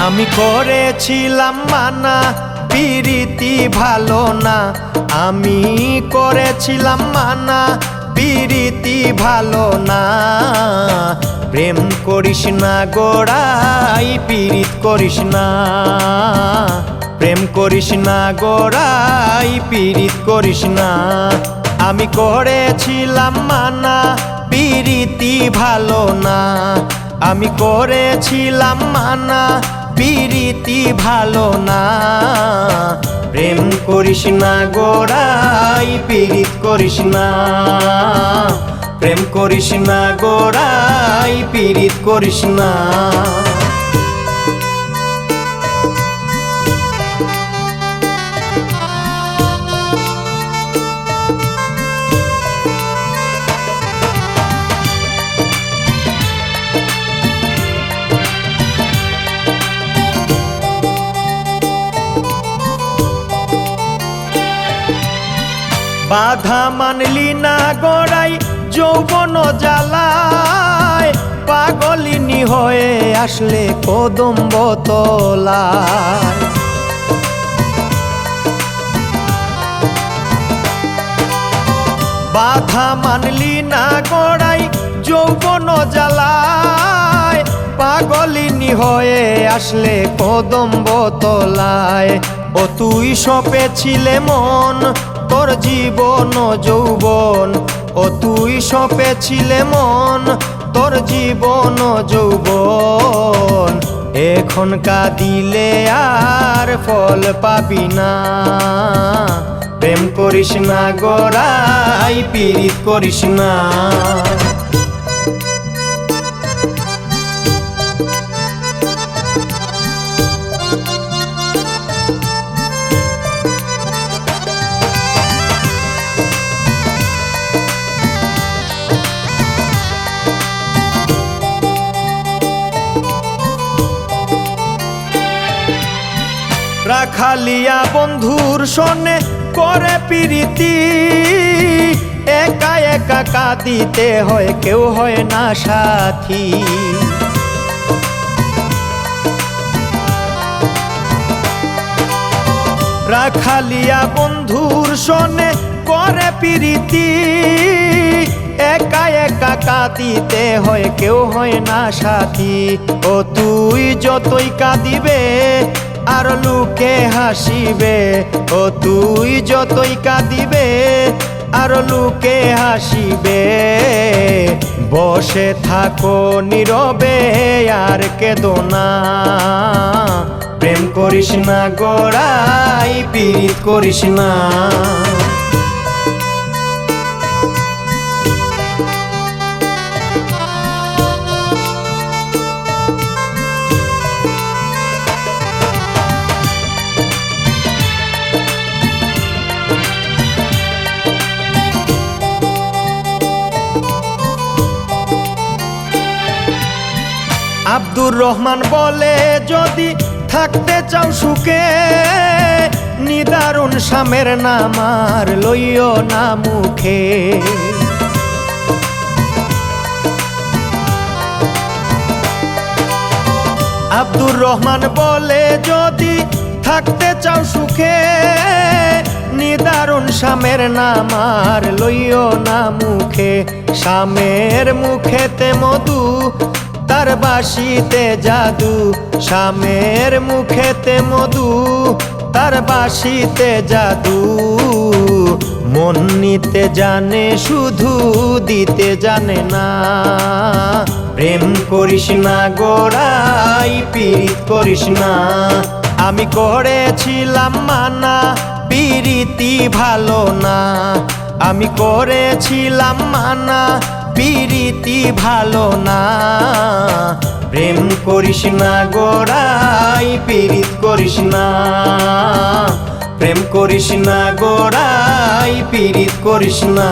আমি করেছিলাম মানা, পিরিতি ভালো না। আমি করেছিলাম মানা, পিরিতি ভালো না। প্রেম করিস না গোড়াই, পিরিত করিস না। প্রেম করিস না গোড়াই, পিরিত করিস না। আমি করেছিলাম মানা, পিরিতি ভালো না। আমি করেছিলাম মানা পিরিতি ভালো না। প্রেম করিস না গোড়াই পিরিত করিস না। প্রেম করিস না গোড়াই পিরিত করিস না। বাধা মানলি না গড়াই, যৌবন জ্বালায়। পাগলিনী হয়ে আসলে কদম্ব তলায়। বাধা মানলি না গড়াই, যৌবন জ্বালায়। পাগলিনী হয়ে আসলে কদম্ব তলায়। ও তুই সপে ছিলে মন তোর জীবন যৌবন, ও তুই সপে ছিলে মন, তোর জীবন যৌবন। এখন কাঁদিলে আর ফল পাবি না। প্রেম করিস না গড়াই পীড়িত করিস না। রাখালিয়া বন্ধুর সনে করে প্রীতি। একা একা কাঁদিতে হয়, কেউ হয় না সাথী। রাখালিয়া বন্ধুর সনে করে প্রীতি। একা একা কাঁদিতে হয়, কেউ হয় না সাথী। ও তুই যতই কাঁদিবে আর লুকে হাসিবে, ও তুই যতই কাঁদিবে, আর লুকে হাসিবে। বসে থাকো নীরবে, আর কেদো না। প্রেম করিস না গোড়াই, পীড়িত করিস না। আব্দুর রহমান বলে, যদি থাকতে চাও সুখে, নিদারুণ স্বামের নামার লইও না মুখে। আব্দুর রহমান বলে, যদি থাকতে চাও সুখে, নিদারুণ স্বামের নামার লইও না মুখে। স্বামের মুখেতে মধু তার বাসিতে জাদু স্বামের মুখেতে মধু। তার বাসিতে জাদু, মন নিতে জানে, শুধু দিতে জানে না। প্রেম করিস না গোড়াই পীড়িত করিস না। আমি করেছিলাম মানা পিরিতি ভালো না। আমি করেছিলাম মানা পিরিতি ভালো না। প্রেম করিস না গোড়াই পীড়িত করিস না। প্রেম করিস না গোড়াই পীড়িত করিস না।